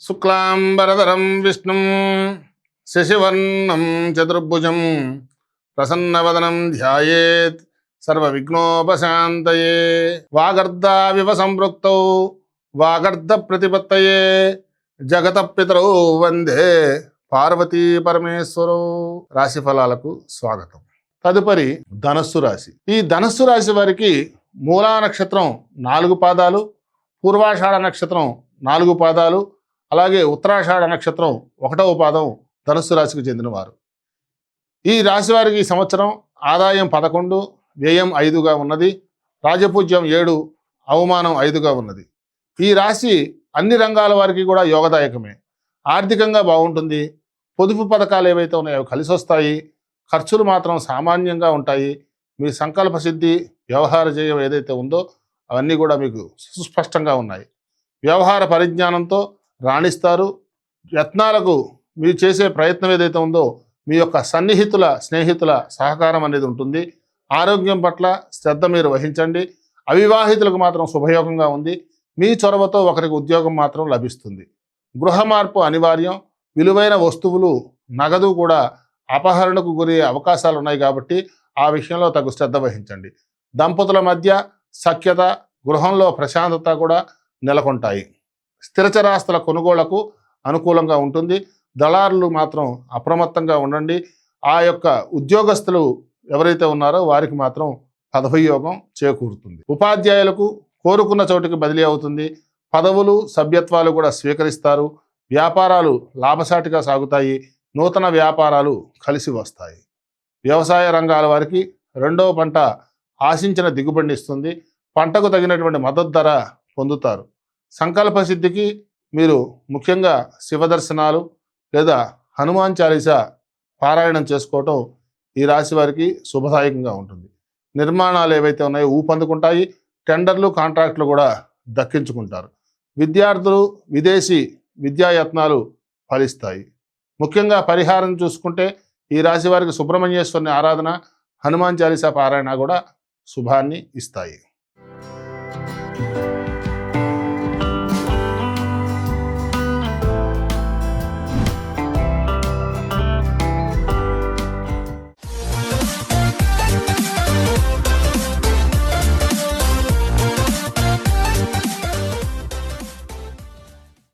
శుక్లాంబరధరం విష్ణు శశివర్ణం చతుర్భుజం ప్రసన్నవదనం ధ్యాయేత్ సర్వవిఘ్నోపశాంతయే. వాగర్ధావివ సంపృక్తౌ వాగర్ధ ప్రతిపత్తయే జగత పితరౌ వందే పార్వతీ పరమేశ్వరు రాశి ఫలాలకు స్వాగతం. తదుపరి ధనస్సు రాశి. ఈ ధనస్సు రాశి వారికి మూలా నక్షత్రం నాలుగు పాదాలు పూర్వాషాఢ నక్షత్రం నాలుగు పాదాలు అలాగే ఉత్తరాషాఢ నక్షత్రం ఒకటవ పాదం ధనస్సు రాశికి చెందినవారు. ఈ రాశి వారికి ఈ సంవత్సరం ఆదాయం పదకొండు వ్యయం ఐదుగా ఉన్నది రాజపూజ్యం ఏడు అవమానం ఐదుగా ఉన్నది. ఈ రాశి అన్ని రంగాల వారికి కూడా యోగదాయకమే. ఆర్థికంగా బాగుంటుంది పొదుపు పథకాలు ఏవైతే ఉన్నాయో అవి కలిసి వస్తాయి ఖర్చులు మాత్రం సామాన్యంగా ఉంటాయి. మీ సంకల్ప సిద్ధి వ్యవహార జయం ఏదైతే ఉందో అవన్నీ కూడా మీకు సుస్పష్టంగా ఉన్నాయి. వ్యవహార పరిజ్ఞానంతో రాణిస్తారు. యత్నాలకు మీరు చేసే ప్రయత్నం ఏదైతే ఉందో మీ యొక్క సన్నిహితుల స్నేహితుల సహకారం అనేది ఉంటుంది. ఆరోగ్యం పట్ల శ్రద్ధ మీరు వహించండి. అవివాహితులకు మాత్రం శుభయోగంగా ఉంది. మీ చొరవతో ఒకరికి ఉద్యోగం మాత్రం లభిస్తుంది. గృహ మార్పు అనివార్యం. విలువైన వస్తువులు నగదు కూడా అపహరణకు గురి అవకాశాలు ఉన్నాయి కాబట్టి ఆ విషయంలో తగు శ్రద్ధ వహించండి. దంపతుల మధ్య సఖ్యత గృహంలో ప్రశాంతత కూడా నెలకొంటాయి. స్థిరచరాస్తుల కొనుగోళ్ళకు అనుకూలంగా ఉంటుంది. దళారులు మాత్రం అప్రమత్తంగా ఉండండి. ఆ యొక్క ఉద్యోగస్తులు ఎవరైతే ఉన్నారో వారికి మాత్రం పదవియోగం చేకూరుతుంది. ఉపాధ్యాయులకు కోరుకున్న చోటికి బదిలీ అవుతుంది. పదవులు సభ్యత్వాలు కూడా స్వీకరిస్తారు. వ్యాపారాలు లాభసాటిగా సాగుతాయి నూతన వ్యాపారాలు కలిసి వస్తాయి. వ్యవసాయ రంగాల వారికి రెండవ పంట ఆశించిన దిగుబడిని ఇస్తుంది. పంటకు తగినటువంటి మద్దతు ధర పొందుతారు. సంకల్ప సిద్ధికి మీరు ముఖ్యంగా శివదర్శనాలు లేదా హనుమాన్ చాలీస పారాయణం చేసుకోవటం ఈ రాశి వారికి శుభదాయకంగా ఉంటుంది. నిర్మాణాలు ఏవైతే ఉన్నాయో ఊపందుకుంటాయి టెండర్లు కాంట్రాక్టులు కూడా దక్కించుకుంటారు. విద్యార్థులు విదేశీ విద్యాయత్నాలు ఫలిస్తాయి. ముఖ్యంగా పరిహారం చూసుకుంటే ఈ రాశి వారికి సుబ్రహ్మణ్యేశ్వరుని ఆరాధన హనుమాన్ చాలీసా పారాయణ కూడా శుభాన్ని ఇస్తాయి.